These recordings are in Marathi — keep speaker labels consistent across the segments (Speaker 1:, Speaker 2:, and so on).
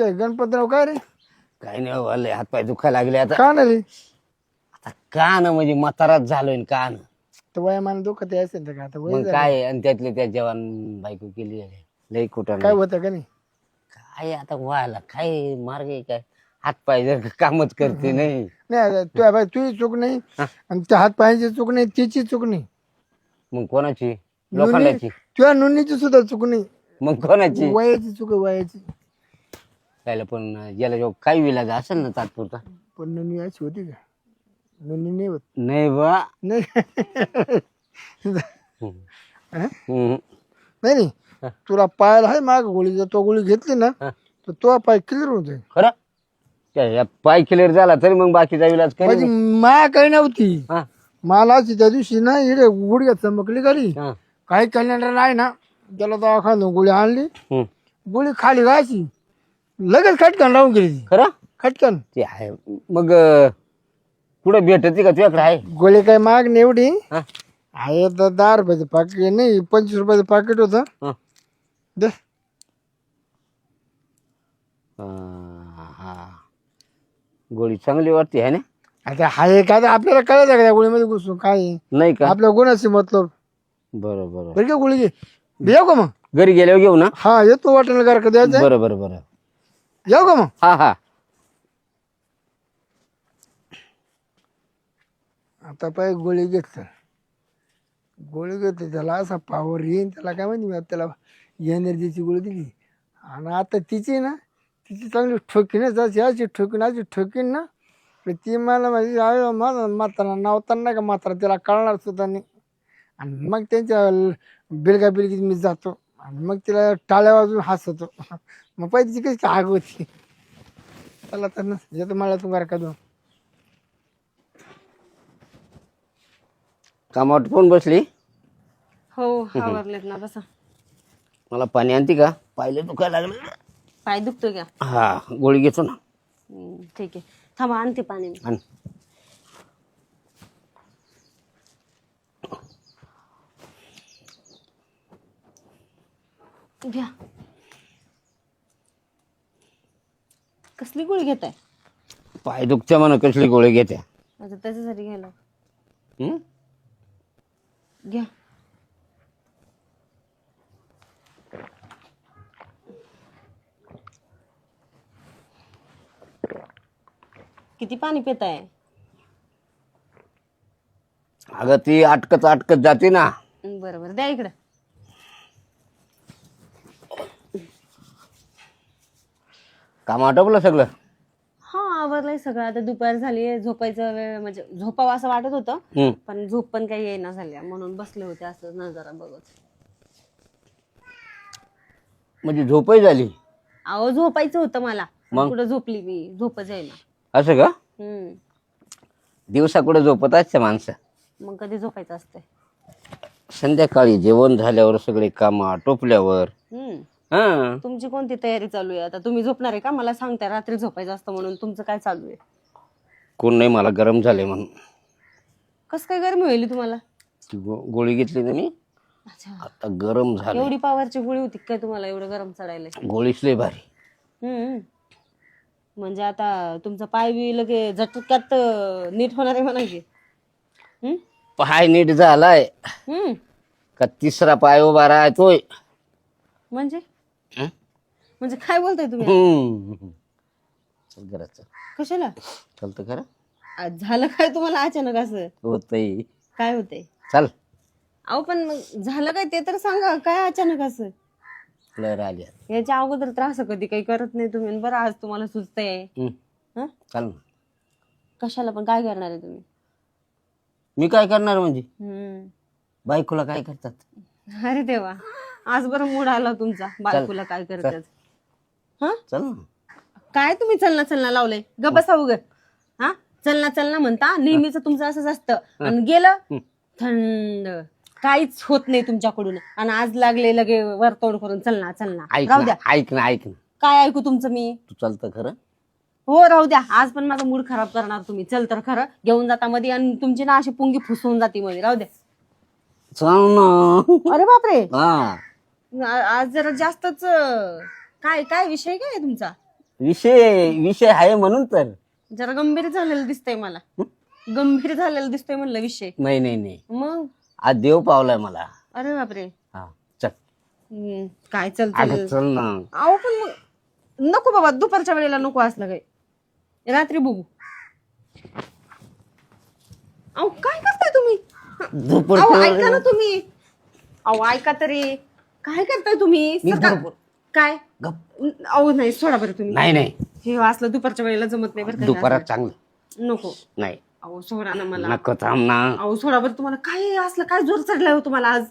Speaker 1: काय गणपतराव काय रे?
Speaker 2: काय नाही हो, लय हातपाय दुखायला लागले आता.
Speaker 1: का ना रे.
Speaker 2: आता कान म्हणजे म्हाताराच झालोय न कान.
Speaker 1: तर वयामान दुखत असेल तर का आता वय
Speaker 2: मग
Speaker 1: झालं.
Speaker 2: काय आणि त्यातले त्या जवान बायको केली आहे. लय कुठं
Speaker 1: काय होतं का नाही?
Speaker 2: काय आता व्हायला? काय मार्ग आहे काय? हातपाय जर का कामच करते नाही.
Speaker 1: नाही तुझ्या बाई तुझी चूक नाही
Speaker 2: हा.
Speaker 1: आणि त्या हात पायाची चूक नाही तिची चूक नाही.
Speaker 2: मग कोणाची? लोखंडाची?
Speaker 1: तुझ्या नोंदणीची सुद्धा चूक नाही.
Speaker 2: मग कोणाची?
Speaker 1: वयाची चूक आहे वयाची.
Speaker 2: त्याला पण याला जो काही विलाज असेल ना तात्पुरता.
Speaker 1: पण नोंदणी अशी होती का? नोंदणी नाही होत.
Speaker 2: नाही बा.
Speaker 1: नाही. हा?
Speaker 2: हम्म.
Speaker 1: नाही नाही. तुला पायाला आहे माग गोळी जर तो गोळी घेतली ना
Speaker 2: हा.
Speaker 1: तर तो पाय क्लिअर होतोय
Speaker 2: खरं? त्या या पाय क्लिअर झाला तरी मग बाकीचा विलाज
Speaker 1: माझी
Speaker 2: करेल
Speaker 1: माया काही नव्हती.
Speaker 2: हा.
Speaker 1: मला अशी त्या दिवशी ना इकडे गुडघ्यात चमकली
Speaker 2: हा.
Speaker 1: काही कॅलेंडर आहे ना त्याला दवाखान्यात गोळी आणली.
Speaker 2: हम्म.
Speaker 1: गोळी खाली गायची लगेच खटकन राहून गेली ती.
Speaker 2: खरं?
Speaker 1: खटकन.
Speaker 2: ते आहे. मग अं, कुठं भेटते का तुझ्याकडे आहे?
Speaker 1: गोळी काय माग नाही एवढी?
Speaker 2: हा.
Speaker 1: आहे तर दहा रुपयाचं पाकिट नाही पंचवीस रुपयाचं पाकिट होतं.
Speaker 2: हा.
Speaker 1: दे.
Speaker 2: हा, हा. गोळी चांगली वाटते आहे ना?
Speaker 1: आता हाय काय आपल्याला कळायचं का त्या गोळीमध्ये घुसून काय? आहे?
Speaker 2: नाही का?
Speaker 1: आपल्या गुणाशी मतलब.
Speaker 2: बरं बरं.
Speaker 1: बरं का गोळी घे. येऊ का मग?
Speaker 2: घरी गेल्यावर घेऊ ना?
Speaker 1: हा येतो वाटेल का द्यायचं.
Speaker 2: बरं बरं बरं.
Speaker 1: येऊ का मग?
Speaker 2: हा हा.
Speaker 1: आता पाय गोळी घेतलं. गोळी घेतली त्याला असा पावर येईन त्याला काय माहिती मी आता त्याला एनर्जीची गोळी दिली. आणि आता तिची ना तिची चांगली ठोकीनच अशी अशी ठोकीन अशी ठोकीन ना तर ती मला माझी आई माझा म्हातारा नावताना नाही का म्हातारा त्याला कळणार सुद्धा नाही. आणि मग त्यांच्या बिलगा बिलगीत मी जातो. आणि मग तिला टाळ्या वाजून हसतो मग पाहिजे तिची कशी आग होती. चला तर ना येतो मला तुम्हाला का दोन
Speaker 2: कामावर कोण बसली?
Speaker 3: हो आवरलेत ना बसा.
Speaker 2: मला पाणी आणते का? पाहिलं दुखायला लागलं.
Speaker 3: पाय दुखतो का?
Speaker 2: हा गोळी घेतो ना.
Speaker 3: हम्म, ठीक आहे. थांबा आणते पाणी मी.
Speaker 2: आण.
Speaker 3: घ्या कसली गोळी घेत आहे
Speaker 2: पाय दुखत्या म्हणा कसली गोळी घेत्या
Speaker 3: आता त्याच्यासाठी घ्यायला.
Speaker 2: हं?
Speaker 3: घ्या. किती पाणी पित आहे
Speaker 2: अगं ती अटकत अटकत जाते ना.
Speaker 3: बरं बरं. द्या इकडं.
Speaker 2: काम आटोपलं सगळं?
Speaker 3: हा आवरलंय सगळं. आता दुपार झाली झोपायचं वेळ म्हणजे झोपावं असं वाटत होतं. पण झोप पण काही येईना झाल्या म्हणून बसले होते असं नजारा बघत.
Speaker 2: म्हणजे झोपही झाली?
Speaker 3: अहो झोपायचं होतं मला.
Speaker 2: मग?
Speaker 3: कुठं झोपली मी? झोपच येईना.
Speaker 2: असं का?
Speaker 3: हम्म.
Speaker 2: दिवसा कुठं झोपत असते माणसं.
Speaker 3: मग कधी झोपायचं असतंय?
Speaker 2: संध्याकाळी जेवण झाल्यावर सगळे काम आटोपल्यावर
Speaker 3: हम्म.
Speaker 2: हा.
Speaker 3: तुमची कोणती तयारी चालू आहे? आता तुम्ही झोपणार आहे का? मला सांगताय रात्री झोपायचं असतं म्हणून. तुमचं काय चालू आहे?
Speaker 2: कोण नाही मला गरम झाले म्हणून.
Speaker 3: कसं काय गरमी होईल तुम्हाला?
Speaker 2: ती गो- गोळी घेतली ना मी
Speaker 3: अच्छा.
Speaker 2: आता गरम झाले
Speaker 3: एवढी पावरची गोळी होती काय तुम्हाला? एवढं गरम चढायला?
Speaker 2: गोळीच लय भारी.
Speaker 3: हम्म. म्हणजे आता तुमचा पाय बी लगे झटक्यात अं, नीट होणार आहे म्हणा की. हम्म?
Speaker 2: पाय नीट झालाय.
Speaker 3: हम्म.
Speaker 2: का तिसरा पाय उभा राहतोय.
Speaker 3: म्हणजे? म्हणजे काय बोलताय तुम्ही?
Speaker 2: हम्म. चल घरात चल
Speaker 3: कशाला?
Speaker 2: चलतं खरं
Speaker 3: झालं काय तुम्हाला अचानक असं?
Speaker 2: होतय.
Speaker 3: काय होतंय?
Speaker 2: चल.
Speaker 3: अहो पण मग झालं काय ते तर सांगा काय अचानक असं?
Speaker 2: लहर आली आता.
Speaker 3: याच्या अगोदर तर असं कधी काही करत नाही तुम्ही. आणि बरं आज तुम्हाला सुचतंय.
Speaker 2: हम्म.
Speaker 3: हं?
Speaker 2: चल ना
Speaker 3: कशाला पण काय करणार आहे तुम्ही?
Speaker 2: मी काय करणार म्हणजे?
Speaker 3: हम्म.
Speaker 2: बायकोला काय करतात?
Speaker 3: अरे देवा. आज बरं मूड आला तुमचा. बायकोला काय करतात? हा?
Speaker 2: चल ना.
Speaker 3: काय तुम्ही चलना चलना लावलंय? ग बसा उग. हा? चलना चलना म्हणता नेहमीच तुमचं असंच असतं. आणि गेलं थंड. काहीच होत नाही तुमच्याकडून. आणि आज लागले लगे वरतोड करून चलना चलना.
Speaker 2: ऐक
Speaker 3: राहू
Speaker 2: ना
Speaker 3: द्या.
Speaker 2: ऐक ना ऐक ना.
Speaker 3: काय ऐकू तुमचं मी?
Speaker 2: तू चालतं खरं.
Speaker 3: हो राहू द्या. आज पण माझा मूड खराब करणार तुम्ही. चल तर खरं. घेऊन जाता मध्ये आणि तुमची ना अशी पुंगी फुसवून जाते मध्ये राहू द्या.
Speaker 2: चल ना.
Speaker 3: अरे बापरे.
Speaker 2: हा.
Speaker 3: आ- आज जरा जास्तच अं, काय काय विषय काय आहे तुमचा?
Speaker 2: विषय विषय आहे म्हणून तर.
Speaker 3: जरा गंभीर झालेलं दिसतंय मला. गंभीर झालेलं दिसतोय म्हणलं विषय.
Speaker 2: नाही नाही नाही.
Speaker 3: मग?
Speaker 2: आज देव पावलाय मला.
Speaker 3: अरे बापरे.
Speaker 2: हा चल.
Speaker 3: हम्म, काय
Speaker 2: अगं
Speaker 3: चालतं
Speaker 2: चल ना.
Speaker 3: अहो पण मग नको बाबा दुपारच्या वेळेला नको असलं काही. रात्री बघू. अहो काय करताय तुम्ही? अहो ऐका ना तुम्ही. अहो ऐका तरी. काय करताय तुम्ही?
Speaker 2: मी
Speaker 3: काय?
Speaker 2: गप.
Speaker 3: अहो नाही सोडा बरं तुम्ही.
Speaker 2: नाही नाही.
Speaker 3: हे असलं दुपारच्या वेळेला जमत नाही बरं का हे
Speaker 2: दुपारात. चांगलं.
Speaker 3: नको.
Speaker 2: नाही.
Speaker 3: अहो सोडा ना मला.
Speaker 2: नको थांब ना.
Speaker 3: अहो सोडा बरं तुम्हाला. काय असलं काय जोर चढलाय हो तुम्हाला आज?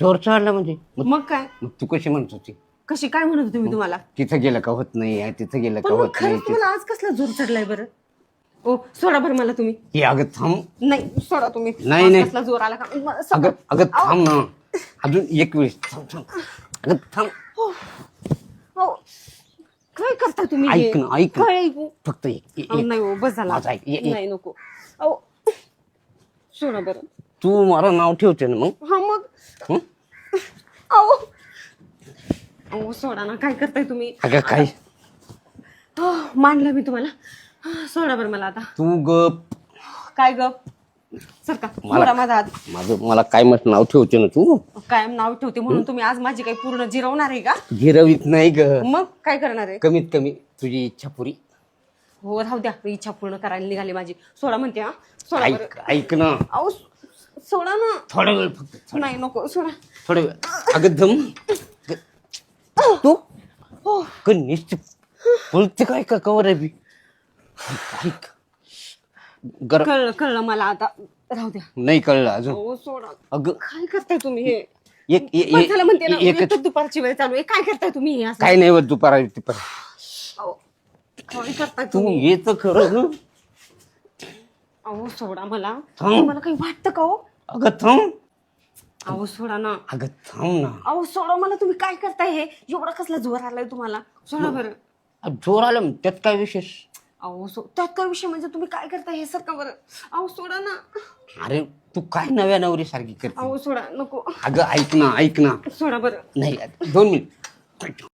Speaker 2: जोर चढला म्हणजे? मग
Speaker 3: मग काय?
Speaker 2: मग तू कशी म्हणत होती?
Speaker 3: कशी काय म्हणत होते मी तुम्हाला?
Speaker 2: तिथं गेलं का होत नाही तिथं गेलं
Speaker 3: पण
Speaker 2: का
Speaker 3: मग
Speaker 2: होत नाही
Speaker 3: खरंच तुम्हाला आज कसला जोर चढलाय बरं? ओ सोडा बरं मला तुम्ही.
Speaker 2: हे अगं थांब.
Speaker 3: नाही सोडा तुम्ही.
Speaker 2: नाही,
Speaker 3: आज
Speaker 2: नाही.
Speaker 3: कसला जोर आला का?
Speaker 2: अगं
Speaker 3: सोडा.
Speaker 2: अगं थांब ना. अजून एक वेळेस थांब थांब. अगं थांब.
Speaker 3: अहो, काय करता तुम्ही हे?
Speaker 2: ऐक ना, ऐक ना.
Speaker 3: काय ऐकू?
Speaker 2: फक्त एक एक-
Speaker 3: अहो, नाही हो बस झाला.
Speaker 2: माझं ऐक, ये- ये.
Speaker 3: नाही नको. अहो. सोडा बरं.
Speaker 2: तू मला नाव ठेवते ना मग.
Speaker 3: हा मग.
Speaker 2: हं?
Speaker 3: अहो. अहो सोडा ना. काय करताय तुम्ही?
Speaker 2: अगं काय?
Speaker 3: हो, मानलं मी तुम्हाला. हा, सोडा बरं मला आता.
Speaker 2: तू गप.
Speaker 3: काय ग सर का
Speaker 2: मला-
Speaker 3: सोडा माझा हात.
Speaker 2: माझं मला काय मत नाव ठेवते ना तू?
Speaker 3: कायम नाव ठेवते म्हणून तुम्ही आज माझी काही पूर्ण जिरवणार आहे का?
Speaker 2: गिरवीत नाही ग.
Speaker 3: मग काय करणार आहे?
Speaker 2: कमीत कमी तुझी इच्छा पुरी.
Speaker 3: हो राहू द्या. इच्छा पूर्ण करायला निघाली माझी. सोडा म्हणते हा. सोडा बरं.
Speaker 2: ऐक ऐक ना.
Speaker 3: अहो सो- सोडा ना.
Speaker 2: थोडा वेळ फक्त
Speaker 3: नाही नको सोडा.
Speaker 2: थोडा वेळ. अगं दम तू?
Speaker 3: हो.
Speaker 2: क निश्चित बोलते काय का कवर आहे बी? ऐक. गरम
Speaker 3: कळलं कळलं मला आता. राहू द्या.
Speaker 2: नाही कळलं अजून.
Speaker 3: हो सोडा.
Speaker 2: अगं
Speaker 3: काय करताय तुम्ही हे?
Speaker 2: एक
Speaker 3: झालं म्हणते ना
Speaker 2: ए- एकच
Speaker 3: एकच दुपारची वेळ चालू आहे. काय करताय तुम्ही हे असं?
Speaker 2: काय नाही होत दुपारा दुपार
Speaker 3: अहो, काय करताय
Speaker 2: तू
Speaker 3: तुम्ही?
Speaker 2: येत खरं
Speaker 3: अहो सोडा मला.
Speaker 2: थांब.
Speaker 3: तुम्हाला काही वाटतं का हो?
Speaker 2: अगं थांब.
Speaker 3: अहो सोडा ना.
Speaker 2: अगं थांब ना.
Speaker 3: अहो सोडा मला. तुम्ही काय करताय हे? एवढा कसला जोर आलाय तुम्हाला? सोडा बरं.
Speaker 2: अ, जोर आलं मग त्यात काय विशेष?
Speaker 3: अहो सो त्यात काय विषय म्हणजे तुम्ही काय करताय हे सरका बरं? अहो सोडा ना.
Speaker 2: अरे तू काय नव्या नवरी सारखी करते?
Speaker 3: अहो सोडा नको.
Speaker 2: अगं ऐक ना ऐक ना.
Speaker 3: सोडा बरं.
Speaker 2: नाही दोन मिनिट.